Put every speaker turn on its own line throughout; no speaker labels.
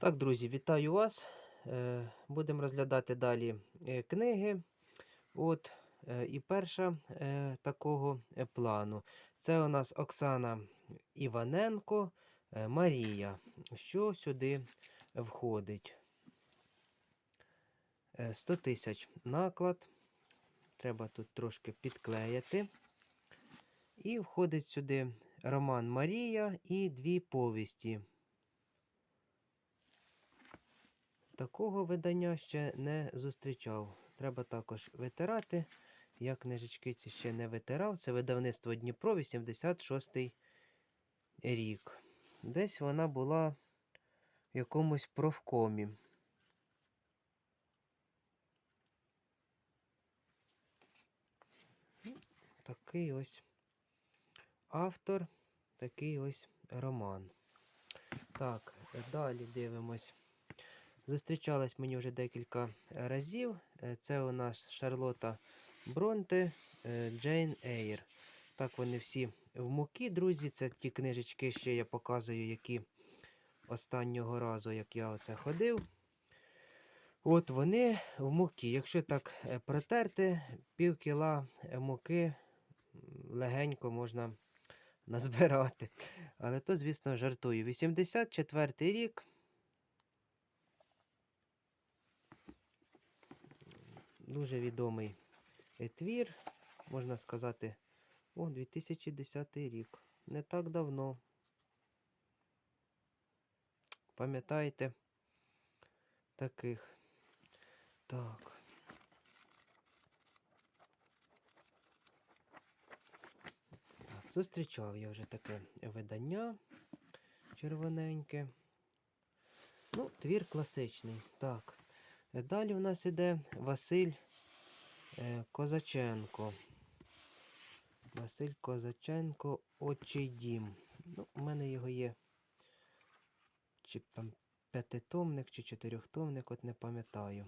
Так, друзі, вітаю вас. Е, Будемо розглядати далі е, книги. От, е, І перша такого плану. Це у нас Оксана Іваненко Марія. Що сюди входить? Е, 100 тисяч наклад. Треба тут трошки підклеїти. І входить сюди роман Марія і дві повісті. Такого видання ще не зустрічав. Треба також витирати. Я книжечки ці ще не витирав. Це видавництво Дніпро, 86-й рік. Десь вона була в якомусь профкомі. Такий ось автор, такий ось роман. Так, далі дивимось. Зустрічалась мені вже декілька разів. Е, Це у нас Шарлота Бронте, е, Джейн Ейр. Так, вони всі в муки, друзі. Це ті книжечки, ще я показую, які останнього разу, як я оце ходив. От вони в муки. Якщо так е, протерти, пів кіла е, муки легенько можна назбирати. Але то, звісно, жартую. 84 рік. Дуже відомий е, твір, можна сказати, о, 2010 рік. Не так давно. Пам'ятаєте таких? Так. Так, зустрічав я вже таке видання червоненьке. Ну, твір класичний. Так. Е, Далі у нас іде Василь е, Козаченко. Василь Козаченко Отчий дім. Ну, у мене його є чи п'ятитомник, чи чотирьохтомник, от не пам'ятаю.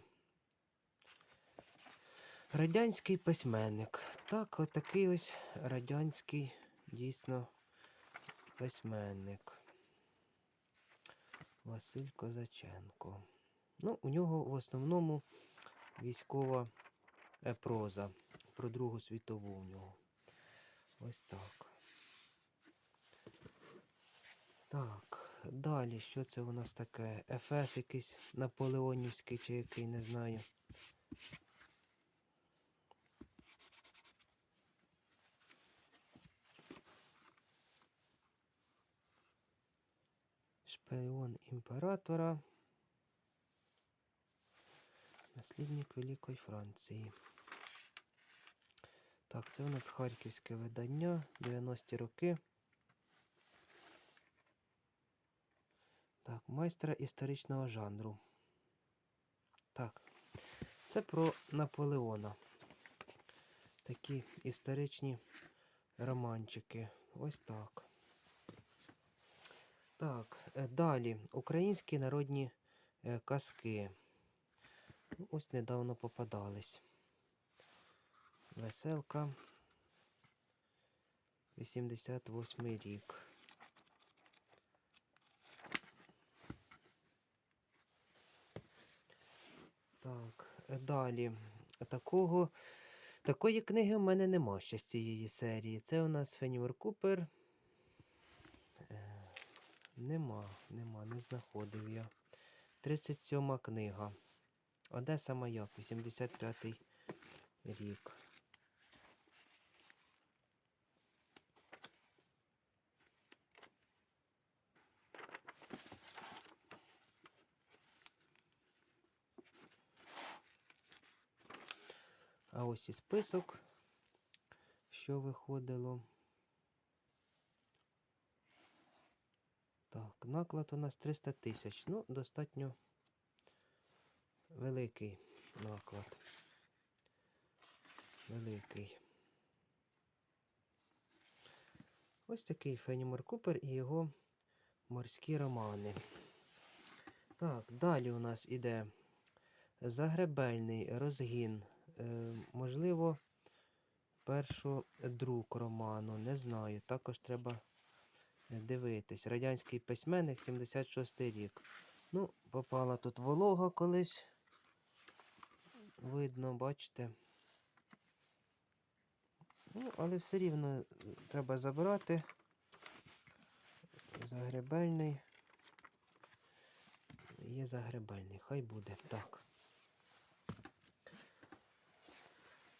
Радянський письменник. Так, от ось радянський дійсно письменник. Василь Козаченко. Ну, у нього в основному військова е, проза. Про Другу світову у нього. Ось так. Так, далі, що це у нас таке? Ефес якийсь наполеонівський чи який, не знаю. Шпіон імператора. Наслідник Великої Франції. Так, це у нас харківське видання, 90-ті роки. Так, майстра історичного жанру. Так, це про Наполеона. Такі історичні романчики. Ось так. Так, е, далі. Українські народні е, казки. Ось недавно попадались. Веселка. 88 рік. Так, далі. Такого, такої книги в мене нема ще з цієї серії. Це у нас Фенімер Купер. Е, Нема, нема, не знаходив я. 37 книга. Одеса Маяк, 85 рік. А ось і список, що виходило. Так, наклад у нас 300 тисяч. Ну, достатньо великий наклад. Великий. Ось такий Фенімор Купер і його морські романи. Так, далі у нас іде загребельний розгін. Е, можливо, першодрук роману. Не знаю. Також треба дивитись. Радянський письменник, 76 рік. Ну, попала тут волога колись. Видно, бачите. Ну, але все рівно е, треба забрати. Загребельний. Є загребельний, хай буде. Так.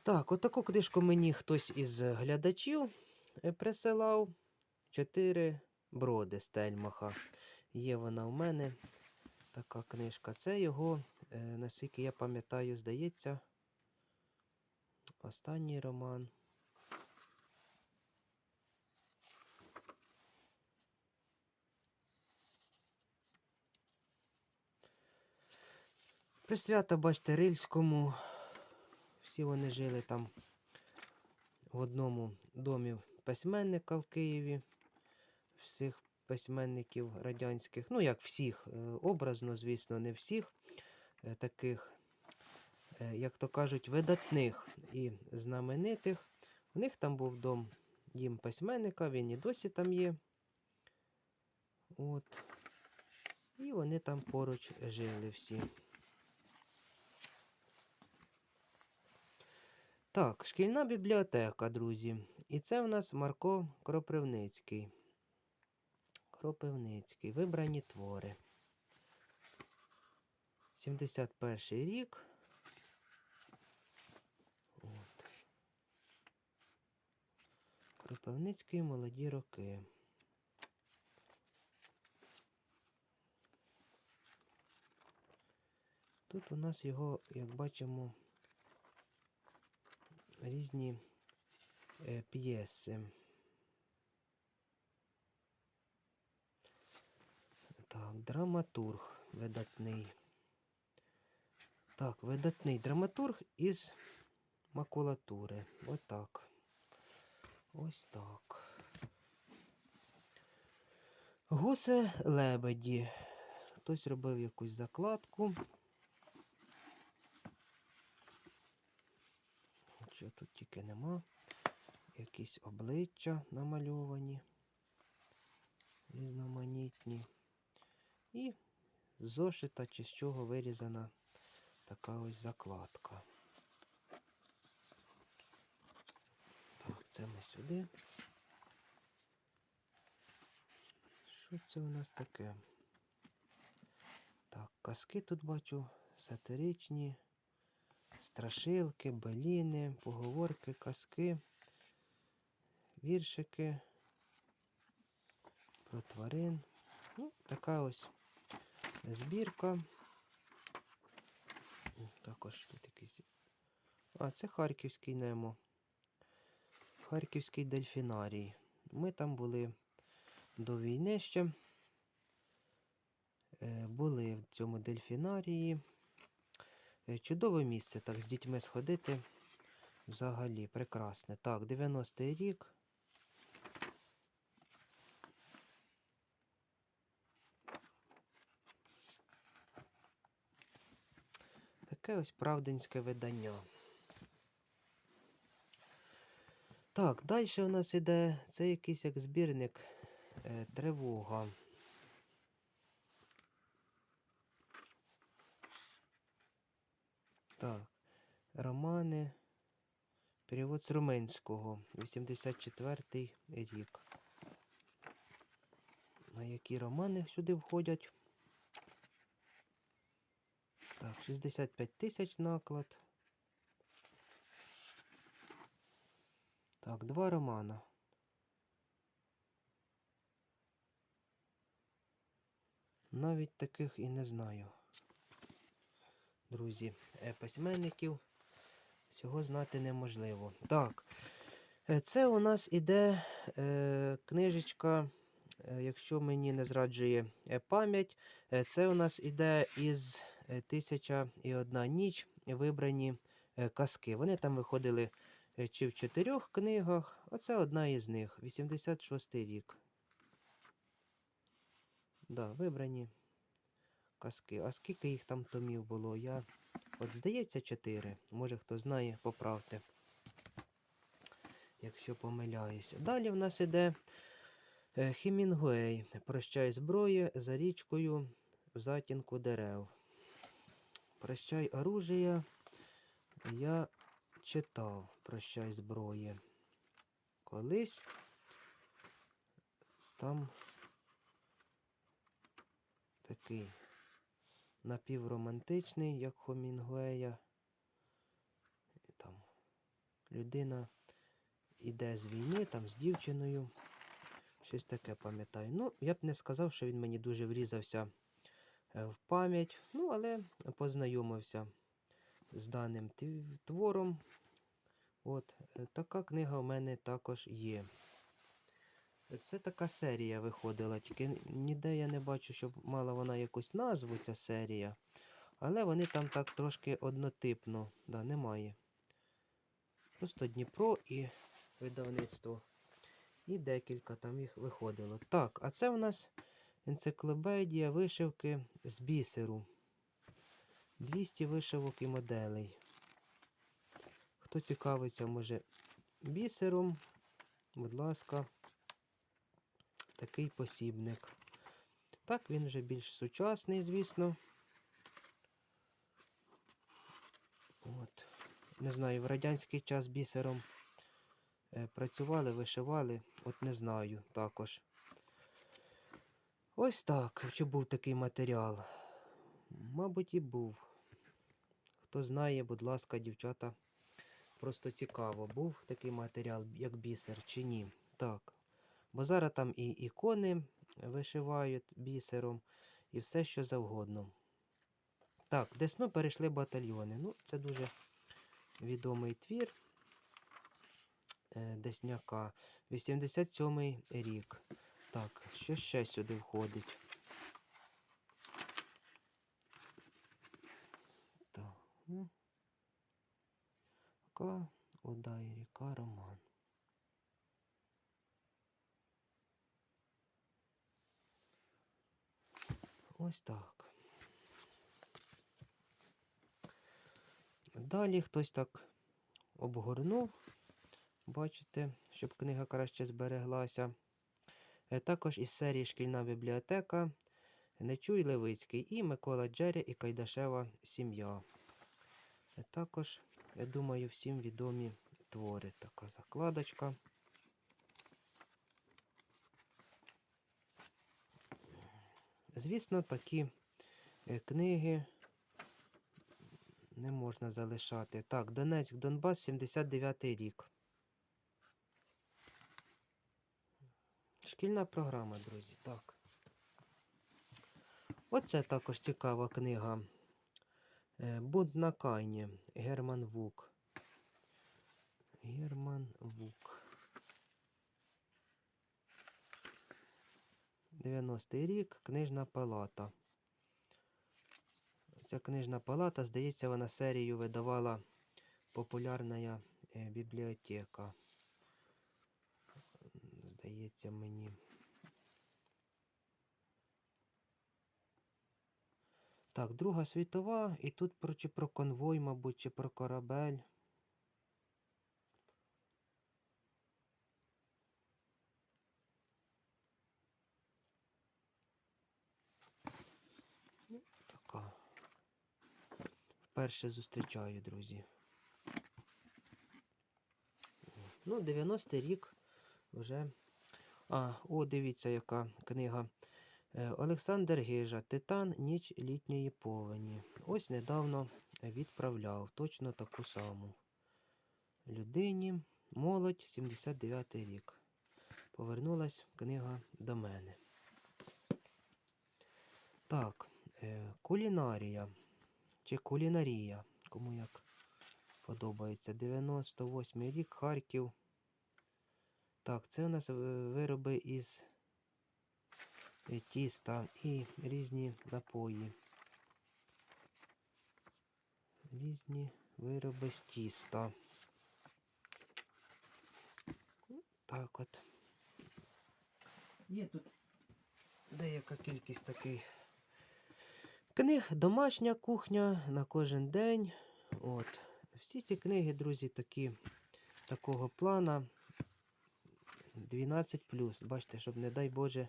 Так, отаку книжку мені хтось із глядачів е, присилав. Чотири броди Стельмаха. Є вона в мене. Така книжка. Це його, наскільки я пам'ятаю, здається, останній роман. Присвята, бачите, Рильському. Всі вони жили там в одному домі письменника в Києві. Всіх письменників радянських, ну як всіх, е, образно, звісно, не всіх е, таких, е, як то кажуть, видатних і знаменитих. У них там був дом дім письменника, він і досі там є. От. І вони там поруч жили всі. Так, шкільна бібліотека, друзі. І це в нас Марко Кропивницький. Кропивницький. Вибрані твори. 71 рік. От. Кропивницький молоді роки. Тут у нас його, як бачимо, різні е, п'єси. Так, драматург видатний. Так, видатний драматург із макулатури. Отак. Ось так. Гусе лебеді. Хтось робив якусь закладку. Що тут тільки нема. Якісь обличчя намальовані. Різноманітні. І зошита чи з чого вирізана така ось закладка. Так, це ми сюди. Що це у нас таке? Так, казки тут бачу сатиричні, страшилки, баліни, поговорки, казки, віршики про тварин. Ну, така ось збірка. Також тут якийсь. А, це Харківський Немо. Харківський дельфінарій. Ми там були до війни ще. Е, Були в цьому дельфінарії. Е, Чудове місце так з дітьми сходити. Взагалі прекрасне. Так, 90-й рік. Таке ось правдинське видання. Так, далі у нас іде це якийсь як збірник е, тривога. Так, романи. Перевод з румунського. 84 рік. А які романи сюди входять? Так, 65 тисяч наклад. Так, два романа. Навіть таких і не знаю. Друзі, е, письменників цього знати неможливо. Так, е, це у нас іде е, книжечка, е, якщо мені не зраджує пам'ять, це у нас іде із Тисяча і одна ніч вибрані е, казки. Вони там виходили е, чи в чотирьох книгах. Оце одна із них, 86 рік. Да, вибрані казки. А скільки їх там томів було? Я. От здається, 4. Може хто знає, поправте. Якщо помиляюся. Далі в нас іде е, Хемінгуей. Прощай зброї за річкою. В затінку дерев. Прощай оружия. Я читав Прощай зброї. Колись там такий напівромантичний, як Хомінгуея. Там людина іде з війни там з дівчиною. Щось таке пам'ятаю. Ну, я б не сказав, що він мені дуже врізався в пам'ять. Ну, але познайомився з даним твором. От, е, така книга у мене також є. Це така серія виходила, тільки ніде я не бачу, щоб мала вона якусь назву, ця серія. Але вони там так трошки однотипно, да, немає. Просто Дніпро і видавництво. І декілька там їх виходило. Так, а це у нас енциклопедія вишивки з бісеру. 200 вишивок і моделей. Хто цікавиться, може бісером, будь ласка, такий посібник. Так, він вже більш сучасний, звісно. От. Не знаю, в радянський час бісером е, працювали, вишивали, от не знаю також. Ось так, чи був такий матеріал. Мабуть, і був. Хто знає, будь ласка, дівчата, просто цікаво, був такий матеріал, як бісер, чи ні. Так. Бо зараз там і ікони вишивають бісером, і все, що завгодно. Так, Десну перейшли батальйони. Ну, це дуже відомий твір е, Десняка. 87-й рік. Так, що ще сюди входить? Так. ну. Ка, Одай ріка, роман. Ось так. Далі хтось так обгорнув, бачите, щоб книга краще збереглася. Е, Також із серії Шкільна бібліотека Нечуй Левицький і Микола Джері і Кайдашева сім'я. Е, Також, я думаю, всім відомі твори. Така закладочка. Звісно, такі е, книги не можна залишати. Так, Донецьк, Донбас, 79 рік. Шкільна програма, друзі. Так. Оце також цікава книга. Е, Бунт на Кайні. Герман Вук. Герман Вук. 90-й рік. Книжна палата. Ця книжна палата, здається, вона серію видавала популярна е, бібліотека. Здається мені. Так, Друга світова, і тут про чи про конвой, мабуть, чи про корабель. Така. Вперше зустрічаю, друзі. Ну, 90-й рік вже. А, о, дивіться, яка книга. Е, Олександр Гижа, Титан, ніч літньої повені. Ось недавно відправляв точно таку саму. Людині, молодь, 79 рік. Повернулась книга до мене. Так, е, кулінарія. Чи кулінарія, кому як подобається. 98 рік, Харків. Так, це у нас вироби із е, тіста і різні напої. Різні вироби з тіста. Так от. Є тут деяка кількість таких книг, домашня кухня на кожен день. От. Всі ці книги, друзі, такі такого плана 12. Бачите, щоб, не дай Боже,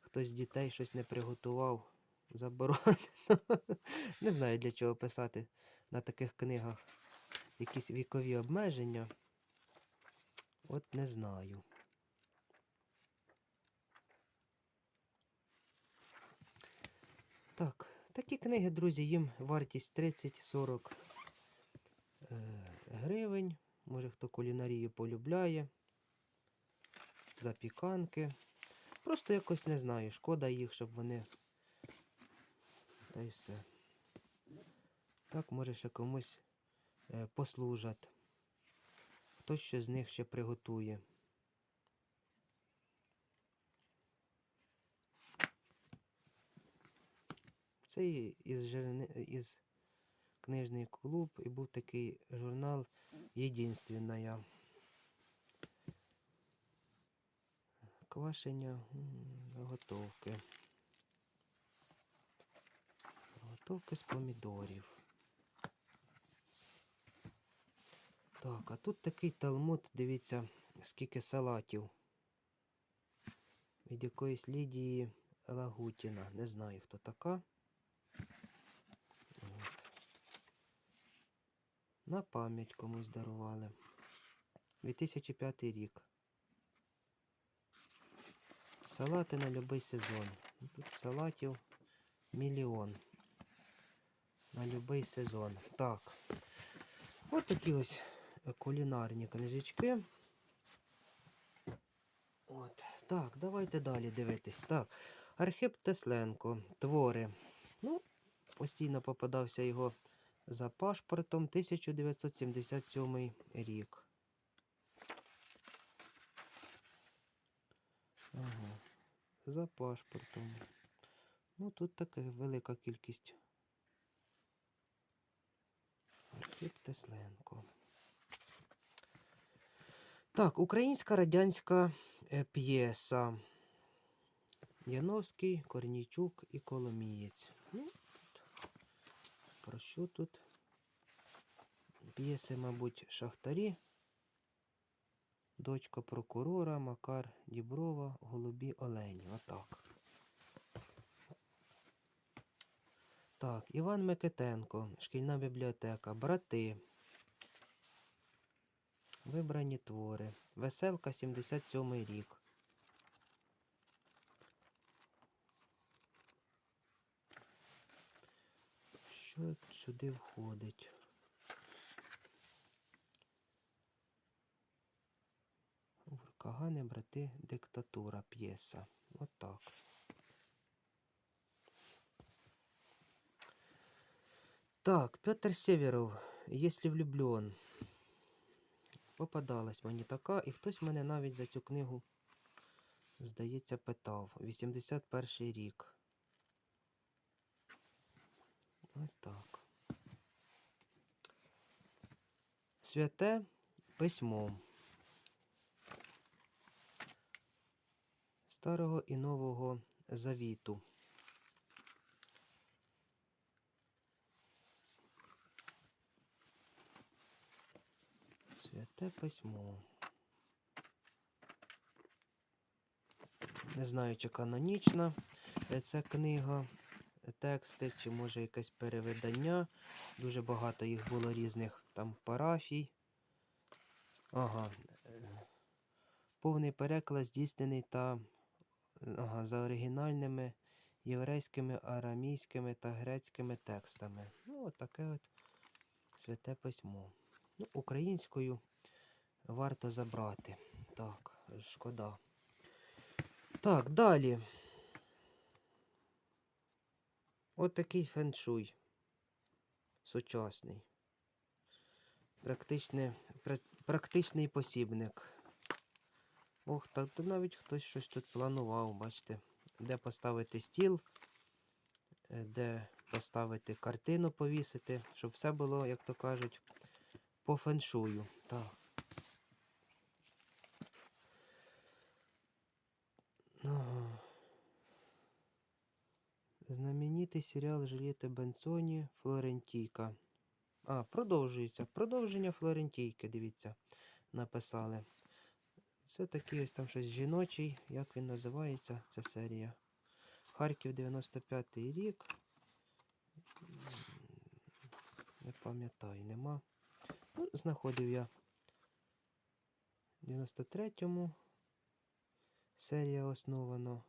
хтось з дітей щось не приготував заборонено. Не знаю, для чого писати на таких книгах якісь вікові обмеження. От не знаю. Так, такі книги, друзі, їм вартість 30-40 е, гривень. Може хто кулінарію полюбляє. Запіканки. Просто якось не знаю. Шкода їх, щоб вони. Та й все. Так, може ще комусь е, послужать. Хтось ще з них ще приготує. Це із, жирни- із книжний клуб і був такий журнал Єдинственная. Квашення заготовки. Заготовки з помідорів. Так, а тут такий талмуд, дивіться, скільки салатів. Від якоїсь Лідії Лагутіна. Не знаю, хто така. От. На пам'ять комусь дарували. 2005 рік. Салати на будь-який сезон. Ну, Тут салатів мільйон. На будь-який сезон. Так. От такі ось кулінарні книжечки. От. Так, давайте далі дивитись. Так. Архип Тесленко. Твори. Ну, постійно попадався його за пашпортом 1977 рік. Ага. За пашпортом. Ну, тут така велика кількість. Архип Тесленко. Так, українська радянська е, п'єса. Яновський, Корнійчук і Коломієць. Ну. Про що тут? П'єси, мабуть, Шахтарі. Дочка прокурора, Макар Діброва, Голубі Олені. Отак. Так, Іван Микитенко, шкільна бібліотека, брати. Вибрані твори. Веселка 77 рік. Що сюди входить? Кагани, брати, диктатура, п'єса. Отак. Так, Петр Северов, Если влюблен. Попадалась мені така, і хтось мене навіть за цю книгу, здається, питав. 81 рік. Ось так. Святе письмо. Старого і Нового Завіту. Святе письмо. Не знаю, чи канонічна е, ця книга, тексти, чи може якесь перевидання. Дуже багато їх було різних там парафій. Ага. е, Повний переклад здійснений та за оригінальними єврейськими, арамійськими та грецькими текстами. Ну, от таке от святе письмо. Ну, українською варто забрати. Так, шкода. Так, далі. От такий феншуй. Сучасний. Практичний, практичний посібник. Ох, так то навіть хтось щось тут планував, бачите, де поставити стіл, е, де поставити картину повісити, щоб все було, як то кажуть, по феншую. Так. Знаменитий серіал Жилєте Бенцоні Флорентійка. А, продовжується. Продовження Флорентійки, дивіться, написали. Це такий ось там щось жіночий, як він називається, ця серія. Харків 95-й рік. Не пам'ятаю, нема. Ну, знаходив я в 93-му. Серія основана.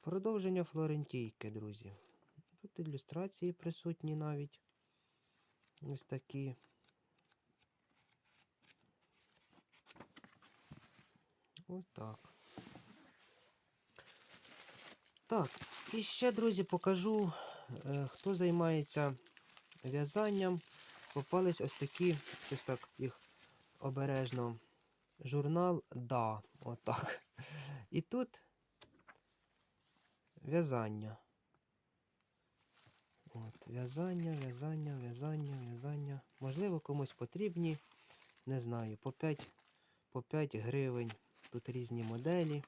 Продовження Флорентійки, друзі. Тут ілюстрації присутні навіть. Ось такі. Ось так. Так, і ще, друзі, покажу, е, хто займається в'язанням. Попались ось такі, ось так їх обережно. Журнал Да. Отак. І тут в'язання. От, в'язання, в'язання, в'язання, в'язання. Можливо, комусь потрібні. Не знаю, по 5, по 5 гривень. Тут різні моделі.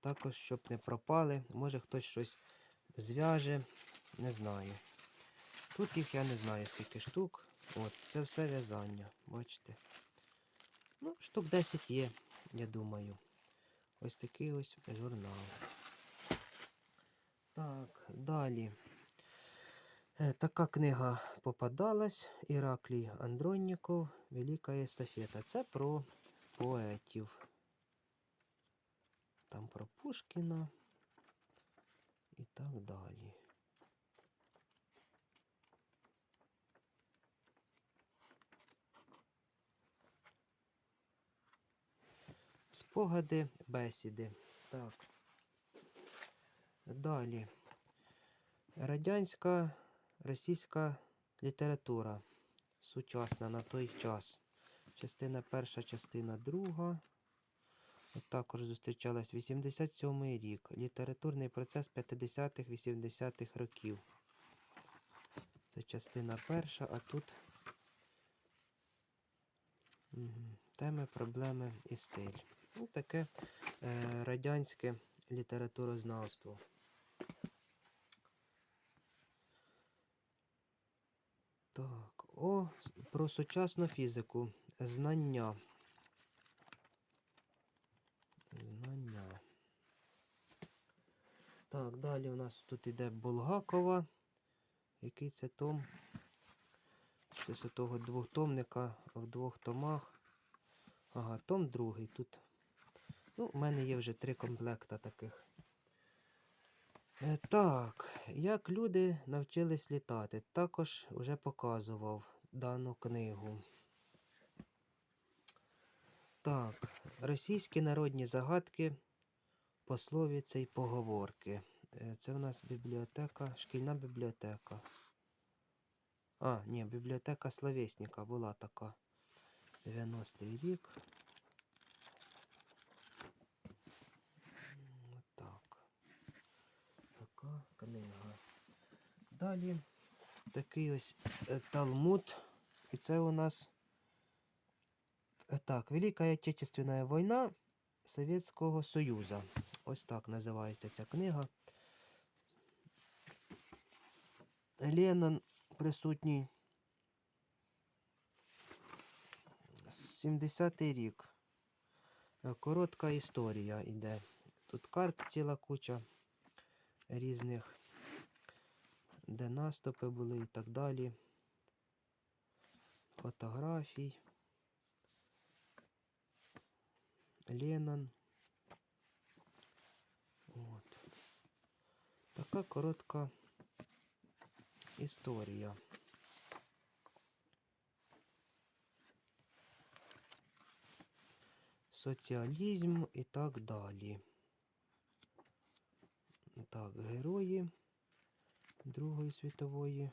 Також, щоб не пропали. Може хтось щось зв'яже. Не знаю. Тут їх я не знаю, скільки штук. От, це все в'язання. Бачите? Ну, штук 10 є, я думаю. Ось такий ось журнал. Так, далі. Е, Така книга попадалась. Іраклій Андронніков, Велика естафета. Це про поетів. Там про Пушкіна і так далі. Спогади, бесіди. Так. Далі. Радянська російська література. Сучасна на той час. Частина перша, частина друга. От також зустрічалась 87 рік. Літературний процес 50-х, 80-х років. Це частина перша, а тут теми, проблеми і стиль. Ну, таке е, радянське літературознавство. Так, о, про сучасну фізику. Знання. Знання. Так, далі у нас тут іде Булгакова. Який це том? Це з того двохтомника в двох томах. Ага, том другий тут. Ну, у мене є вже три комплекта таких. Е, Так, як люди навчились літати, також вже показував дану книгу. Так, російські народні загадки, пословиці й поговорки. Е, Це у нас бібліотека, шкільна бібліотека. А, ні, бібліотека словесника була така. 90-й рік. Так. Така книга. Далі такий ось е, Талмуд. І це у нас так, Велика Отечественна війна Совєтського Союзу. Ось так називається ця книга. Леннон присутній. 70-й рік. Коротка історія йде. Тут карт ціла куча різних, де наступи були і так далі. Фотографій. Леннон. От. Така коротка історія. Соціалізм і так далі. Так, герої Другої світової.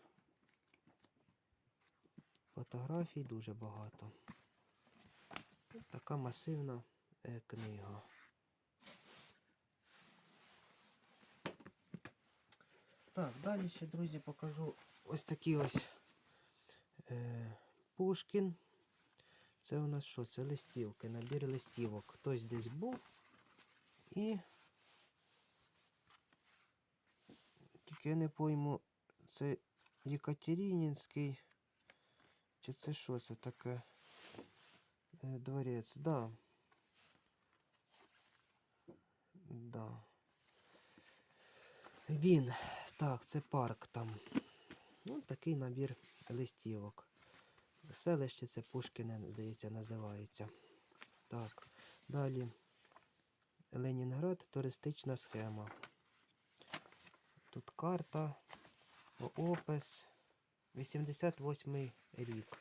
Фотографій дуже багато. Така масивна книга. Так, далі ще, друзі, покажу ось такі ось е, Пушкін. Це у нас що? Це листівки, набір листівок. Хтось десь був і. Тільки я не пойму, це Єкатеринінський. Чи це що це таке? Е, Дворець, да. Да. Він. Так, це парк там. Ну, такий набір листівок. Селище це Пушкіне, здається, називається. Так, далі. Ленінград туристична схема. Тут карта, опис. 88 рік.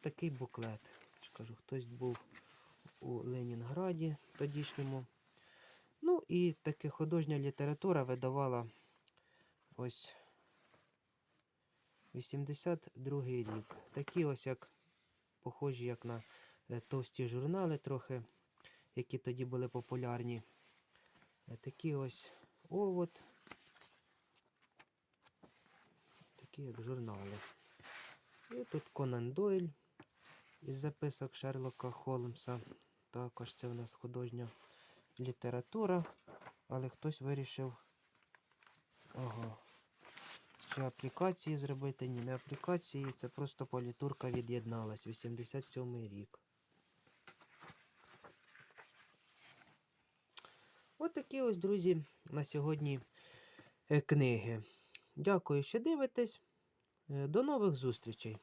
Такий буклет. Кажу, хтось був у Ленінграді тодішньому. Ну і таке художня література видавала ось 82 рік. Такі ось як похожі як на е, товсті журнали трохи, які тоді були популярні. Е, Такі ось овод. Такі як журнали. І тут Конан Дойль із записок Шерлока Холмса. Також це у нас художня література, але хтось вирішив ага, чи аплікації зробити. Ні, не аплікації, це просто політурка від'єдналась. 87 рік. От такі ось, друзі, на сьогодні е, книги. Дякую, що дивитесь. Е, До нових зустрічей!